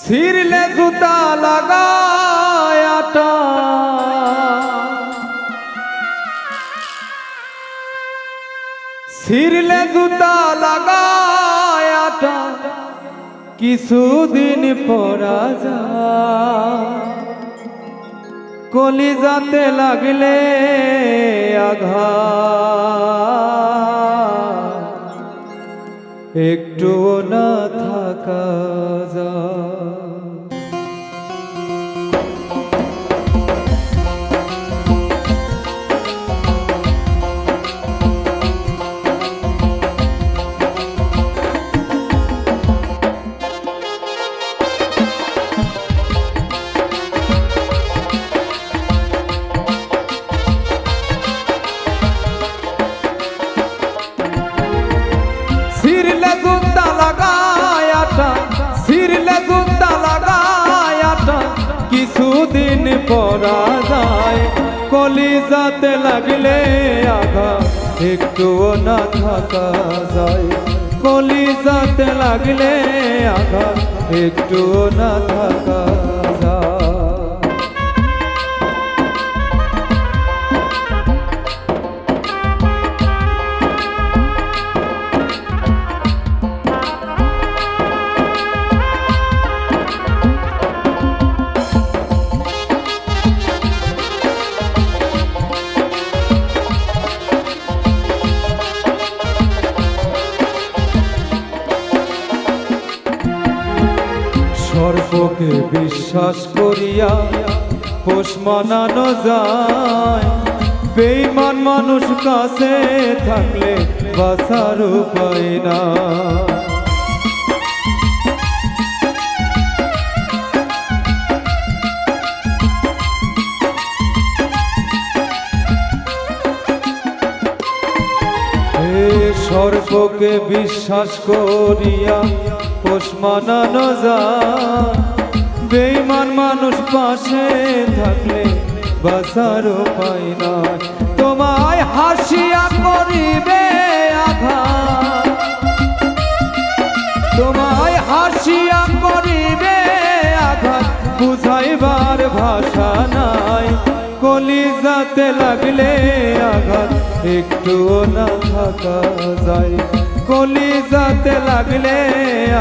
ছিঁড়লে জুতা লাগায়াটা ছিঁড়লে জুতা লাগায়াটা কিছুদিন পরা যায়। কলিজাতে লাগলে আঘাত। একটু না থাকা পরা যায়। কলিজাতে লাগলে আঘা একটু না থাকা যায়। কলিজাতে লাগলে আঘা একটু না থাকা সর্বকে বিশ্বাস করিয়া পোষ মানানো যায়। বেইমান মানুষ কাছে থাকলে বাসার উপায় না। সর্বকে বিশ্বাস করিয়া পোষ মানানো যায়। বেইমান মানুষ পাশে থাকলে বাসার উপায় নাই। তোমায় হাসিয়া করিবে আঘাত। তোমায় হাসিয়া করিবে আঘাত। বুঝাইবার ভাষা নাই। কলিজাতে লাগলে আঘাত একটু না থাকা যায়। কলিজাতে লাগলে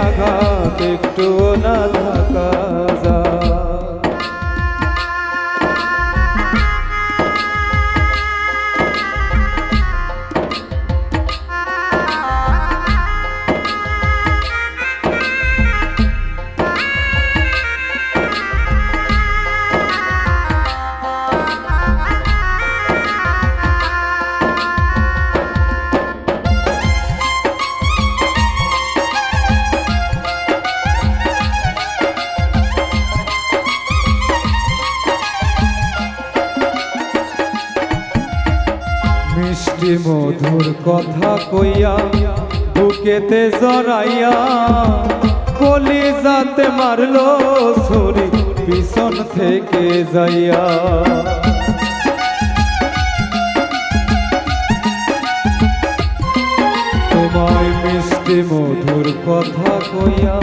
আঘাত একটুও না থাকা যায়। মিষ্টি মধুর কথা কইয়া বুকেতে জড়াইয়া কলিজাতে মারলো ছুরি পিছন থেকে যাইয়া। তোমায় মিষ্টি মধুর কথা কইয়া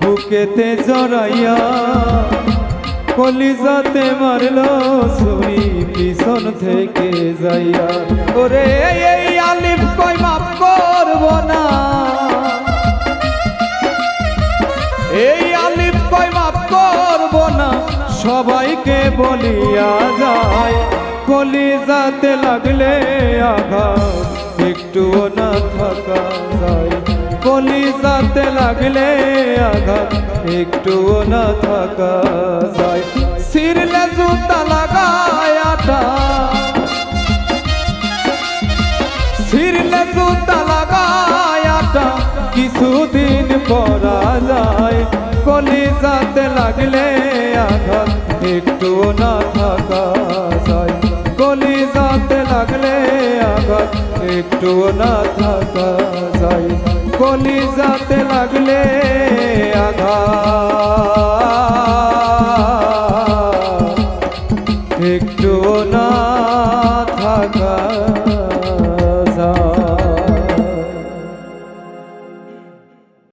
বুকেতে জড়াইয়া কলিজাতে মারলো ছুরি পিছন থেকে যাইয়া, ওরে এই আলিফ কই মাফ করব না। এই আলিফ কই মাফ করব না। সবাইকে বলিয়া যায়, কলিজাতে লাগলে আঘাত, একটুও না থাকা যায়। কলিজাতে লাগলে আঘাত, একটুও না থাকা যায়। সিরলে জুতা লাগায়াটা পরা যায়। কলিজাতে লাগলে আঘাত একটু না থাকা যায়। কলিজাতে লাগলে আঘাত একটু না থাকা যায়। কলিজাতে লাগলে আঘাত একটু না